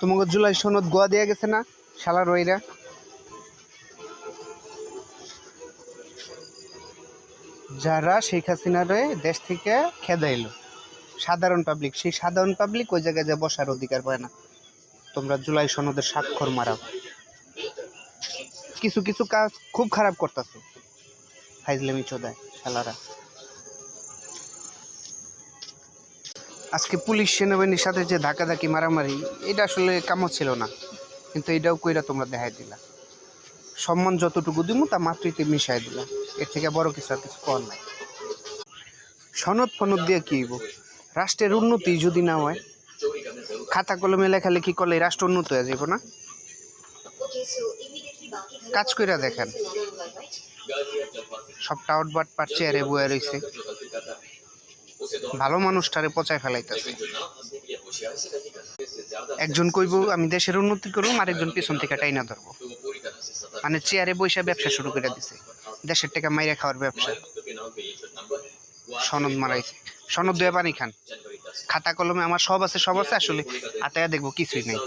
তোমাকে জুলাই সনদ গোয়া দেয়া গেছে না শালার ওইরা যারা শেখ হাসিনারে দেশ থেকে খেদা এলো, সাধারণ পাবলিক সেই সাধারণ পাবলিক ওই জায়গায় যে বসার অধিকার পায় না, তোমরা জুলাই সনদের স্বাক্ষর মারাও। কিছু কিছু কাজ খুব খারাপ করতেছো, ফাইজলামি চোদায়, শালারা। আজকে পুলিশ সেনাবাহিনীর সাথে যে ধাকাধাকি মারামারি, এটা আসলে কামও ছিল না। কিন্তু এটাও কইরা তোমরা দেখাই দিলা। সম্মান যতটুকু দিমু, তা মাতৃতে মিশাই দিলা। এর থেকে বড় কিছু আর কিছু কর নাই। সনদ ফনদ দিয়ে কি হইব? রাষ্ট্রের উন্নতি যদি না হয়, খাতা কলমে লেখালেখি করলে রাষ্ট্র উন্নত হয়ে যাব না? কাজ কইরা দেখেন। সব টাউট বাট পার চেয়ারে বয়ে রয়েছে ভালো মানুষটারে পচায় ফেলাইতেছে। একজন কইব, আমি দেশের উন্নতি করব আরেকজন পিছন থেকে টাইনা ধরবো। মানে চেয়ারে বৈশা ব্যবসা শুরু করে দিছে। দেশের টাকা মাইরা খাওয়ার ব্যবসা। সনদ মারাইছে। সনদ দিয়ে পানি খান। খাতা কলমে আমার সব আছে সব আছে, আসলে আতায়া দেখব কিছুই নাই।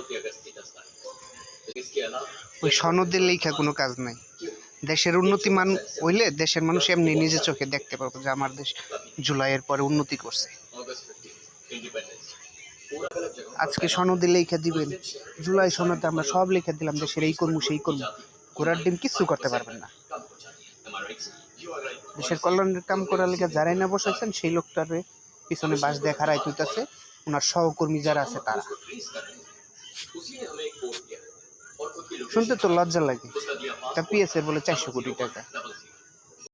ওই সনদের লেখা কোনো কাজ নাই। দেশের উন্নতি মান হইলে দেশের মানুষ এমনি নিজে চোখে দেখতে পারব যে আমার দেশ জুলাইয়ের পরে উন্নতি করছে। আজকে সনদে লেখা দিবেন জুলাই সনদে আমরা সব লেখা দিলাম দেশের এই কর্ম সেই কর্ম। ঘোড়ার ডিম কিচ্ছু করতে পারবেন না। দেশের কল্যাণের কাম করার লেগে যারাই না বসেছেন সেই লোকটারে পিছনে বাস দিয়ে খারাই তুইতেছে ওনার সহকর্মী যারা আছে তারা। শুনতে তো লজ্জা লাগে। তা পিএসের বলে চারশো কোটি টাকা।